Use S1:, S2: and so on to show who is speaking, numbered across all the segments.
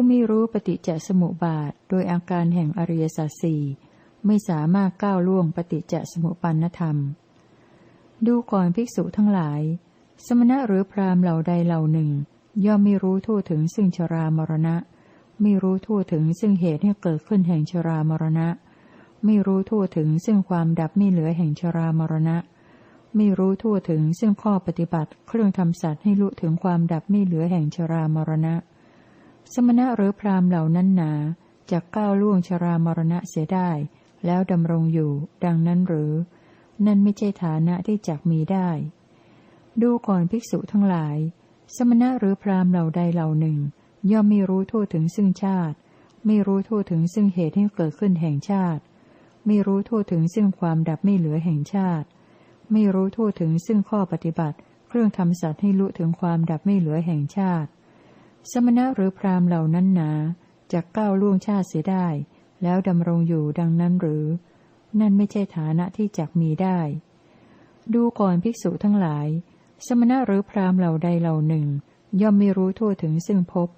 S1: ผู้ไม่รู้ปฏิจจสมุปบาท โดยอาการแห่งอริยสัจสี่ไม่สามารถก้าวล่วงปฏิจจสมุปปนธรรม ดูก่อนภิกษุทั้งหลาย สมณะหรือพรามเหล่าใดเหล่าหนึ่ง ย่อมไม่รู้ทั่วถึงซึ่งชรามรณะ ไม่รู้ทั่วถึงซึ่งเหตุให้เกิดขึ้นแห่งชรามรณะ ไม่รู้ทั่วถึงซึ่งความดับไม่เหลือแห่งชรามรณะ ไม่รู้ทั่วถึงซึ่งข้อปฏิบัติเครื่องทำสัตว์ให้รู้ถึงความดับไม่เหลือแห่งชรามรณะ สมณะหรือพราหมณ์เหล่านั้นหนาจะก้าวล่วงชรามรณะเสียได้ แล้วดำรงอยู่ ดังนั้นหรือ นั่นไม่ใช่ฐานะที่จักมีได้ ดูก่อนภิกษุทั้งหลาย สมณะหรือพราหมณ์เหล่าใดเหล่าหนึ่ง ย่อมไม่รู้ทั่วถึงซึ่งชาติ ไม่รู้ทั่วถึงซึ่งเหตุให้เกิดขึ้นแห่งชาติ ไม่รู้ทั่วถึงซึ่งความดับไม่เหลือแห่งชาติ ไม่รู้ทั่วถึงซึ่งข้อปฏิบัติ เครื่องทำสัตว์ให้รู้ถึงความดับไม่เหลือแห่งชาติ สมณะหรือพราหมณ์เหล่านั้นหนาจะก้าวล่วงชาติเสียได้ แล้วดำรงอยู่ดังนั้นหรือ นั่นไม่ใช่ฐานะที่จักมีได้ ดูก่อนภิกษุทั้งหลาย สมณะหรือพราหมณ์เหล่าใดเหล่าหนึ่ง ย่อมไม่รู้ทั่วถึงซึ่งพบ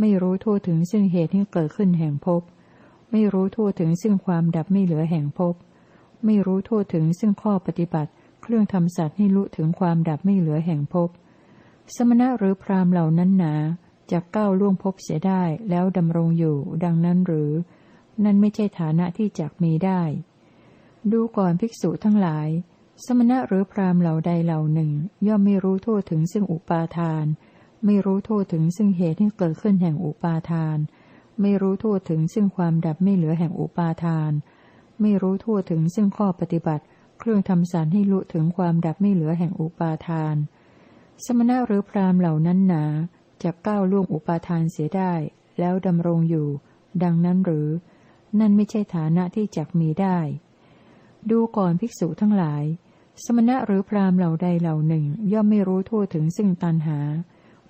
S1: ไม่รู้ทั่วถึงซึ่งเหตุที่เกิดขึ้นแห่งพบไม่รู้ทั่วถึงซึ่งความดับไม่เหลือแห่งพบไม่รู้ทั่วถึงซึ่งข้อปฏิบัติ เครื่องทำสัตว์ให้รู้ถึงความดับไม่เหลือแห่งพบสมณะหรือพราหมณ์เหล่านั้นหนา จะก้าวล่วงพบเสียได้แล้วดำรงอยู่ ดังนั้นหรือ นั่นไม่ใช่ฐานะที่จักมีได้ ดูก่อนภิกษุทั้งหลาย สมณะหรือพราหมณ์เหล่าใดเหล่าหนึ่ง ย่อมไม่รู้ทั่วถึงซึ่งอุปาทาน ไม่รู้ทั่วถึงซึ่งเหตุที่เกิดขึ้นแห่งอุปาทาน ไม่รู้ทั่วถึงซึ่งความดับไม่เหลือแห่งอุปาทาน ไม่รู้ทั่วถึงซึ่งข้อปฏิบัติ เครื่องทำสารให้รู้ถึงความดับไม่เหลือแห่งอุปาทาน สมณะหรือพราหมณ์เหล่านั้นหนา จะก้าวล่วงอุปาทานเสียได้ แล้วดำรงอยู่ ดังนั้นหรือ นั่นไม่ใช่ฐานะที่จักมีได้ ดูก่อนภิกษุทั้งหลาย สมณะหรือพราหมณ์เหล่าใดเหล่าหนึ่ง ย่อมไม่รู้ทั่วถึงซึ่งตันหา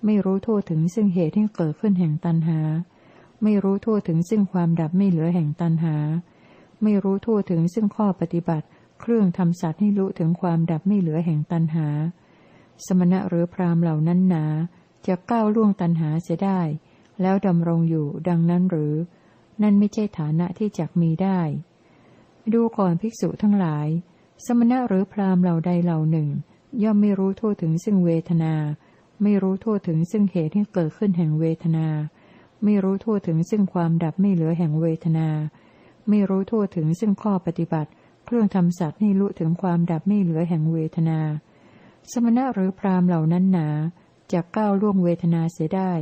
S1: ไม่รู้ทั่วถึงซึ่งเหตุที่เกิดขึ้นแห่งตันหา ไม่รู้ทั่วถึงซึ่งความดับไม่เหลือแห่งตันหา ไม่รู้ทั่วถึงซึ่งข้อปฏิบัติ เครื่องทำสัตว์ให้รู้ถึงความดับไม่เหลือแห่งตันหา สมณะหรือพราหมณ์เหล่านั้นหนา จะก้าวล่วงตันหาเสียได้ แล้วดำรงอยู่ดังนั้นหรือ นั่นไม่ใช่ฐานะที่จักมีได้ ดูก่อนภิกษุทั้งหลาย สมณะหรือพราหมณ์เหล่าใดเหล่าหนึ่ง ย่อมไม่รู้ทั่วถึงซึ่งเวทนา ไม่รู้ทั่วถึงซึ่งเหตุที่เกิดขึ้นแห่งเวทนา ไม่รู้ทั่วถึงซึ่งความดับไม่เหลือแห่งเวทนา ไม่รู้ทั่วถึงซึ่งข้อปฏิบัติ เครื่องทำสัตว์ให้รู้ถึงความดับไม่เหลือแห่งเวทนา สมณะหรือพราหมณ์เหล่านั้นหนา จะก้าวล่วงเวทนาเสียได้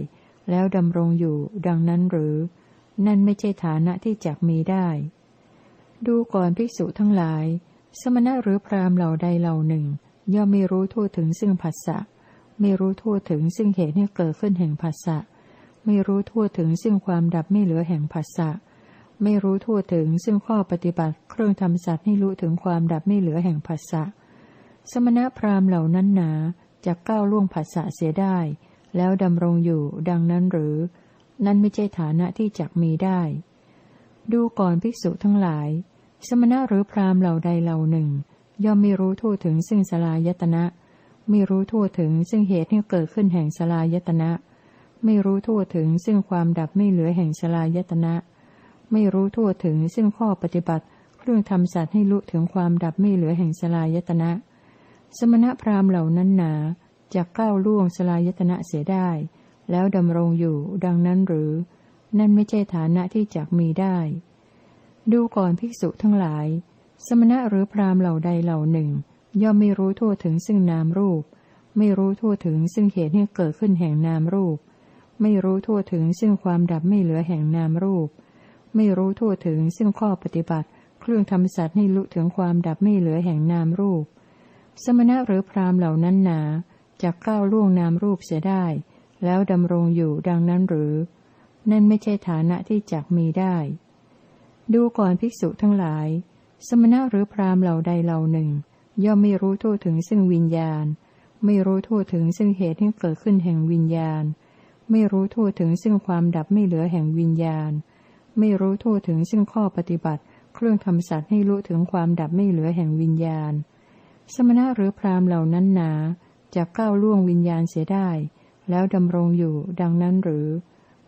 S1: แล้วดำรงอยู่ดังนั้นหรือ นั่นไม่ใช่ฐานะที่จักมีได้ ดูก่อนภิกษุทั้งหลาย สมณะหรือพราหมณ์เหล่าใดเหล่าหนึ่ง ย่อมไม่รู้ทั่วถึงซึ่งผัสสะไม่รู้ทั่วถึงซึ่งเหตุที่เกิดขึ้นแห่งผัสสะไม่รู้ทั่วถึงซึ่งความดับไม่เหลือแห่งผัสสะไม่รู้ทั่วถึงซึ่งข้อปฏิบัติเครื่องทำสัตว์ให้รู้ถึงความดับไม่เหลือแห่งผัสสะสมณะพราหมณ์เหล่านั้นหนา จะก้าวล่วงผัสสะเสียได้ แล้วดำรงอยู่ดังนั้นหรือ นั่นไม่ใช่ฐานะที่จักมีได้ ดูก่อนภิกษุทั้งหลาย สมณะหรือพราหมณ์เหล่าใดเหล่าหนึ่ง ย่อมไม่รู้ทั่วถึงซึ่งสลายตนะ ไม่รู้ทั่วถึงซึ่งเหตุที่เกิดขึ้นแห่งสลายตนะ ไม่รู้ทั่วถึงซึ่งความดับไม่เหลือแห่งสลายตนะ ไม่รู้ทั่วถึงซึ่งข้อปฏิบัติ เครื่องทำสัตว์ให้รู้ถึงความดับไม่เหลือแห่งสลายตนะ สมณะพราหมณ์เหล่านั้นหนาจะก้าวล่วงสลายตนะเสียได้ แล้วดำรงอยู่ดังนั้นหรือ นั่นไม่ใช่ฐานะที่จักมีได้ ดูก่อนภิกษุทั้งหลาย สมณะหรือพราหมณ์เหล่าใดเหล่าหนึ่ง ย่อมไม่รู้ทั่วถึงซึ่งนามรูป ไม่รู้ทั่วถึงซึ่งเหตุที่เกิดขึ้นแห่งนามรูป ไม่รู้ทั่วถึงซึ่งความดับไม่เหลือแห่งนามรูป ไม่รู้ทั่วถึงซึ่งข้อปฏิบัติ เครื่องทำสัตว์ให้รู้ถึงความดับไม่เหลือแห่งนามรูป สมณะหรือพราหมณ์เหล่านั้นหนาจะก้าวล่วงนามรูปเสียได้ แล้วดำรงอยู่ดังนั้นหรือ นั่นไม่ใช่ฐานะที่จักมีได้ ดูก่อนภิกษุทั้งหลาย สมณะหรือพราหมณ์เหล่าใดเหล่าหนึ่ง ย่อมไม่รู้ทั่วถึงซึ่งวิญญาณ ไม่รู้ทั่วถึงซึ่งเหตุที่เกิดขึ้นแห่งวิญญาณ ไม่รู้ทั่วถึงซึ่งความดับไม่เหลือแห่งวิญญาณ ไม่รู้ทั่วถึงซึ่งข้อปฏิบัติ เครื่องทำสัตว์ให้รู้ถึงความดับไม่เหลือแห่งวิญญาณ สมณะหรือพราหมณ์เหล่านั้นหนาจะก้าวล่วงวิญญาณเสียได้ แล้วดำรงอยู่ดังนั้นหรือ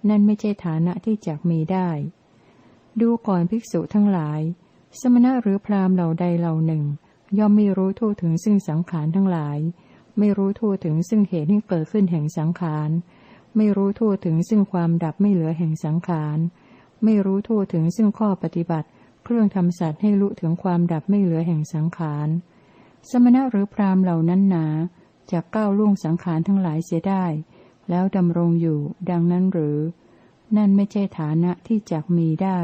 S1: นั่นไม่ใช่ฐานะที่จักมีได้ ดูก่อนภิกษุทั้งหลาย สมณะหรือพราหมณ์เหล่าใดเหล่าหนึ่ง ย่อมไม่รู้ทั่วถึงซึ่งสังขารทั้งหลาย ไม่รู้ทั่วถึงซึ่งเหตุที่เกิดขึ้นแห่งสังขาร ไม่รู้ทั่วถึงซึ่งความดับไม่เหลือแห่งสังขาร ไม่รู้ทั่วถึงซึ่งข้อปฏิบัติ เครื่องทำสัตว์ให้รู้ถึงความดับไม่เหลือแห่งสังขาร สมณะหรือพราหมณ์เหล่านั้นหนาจากก้าวล่วงสังขารทั้งหลายเสียได้ แล้วดำรงอยู่ดังนั้นหรือ นั่นไม่ใช่ฐานะที่จะมีได้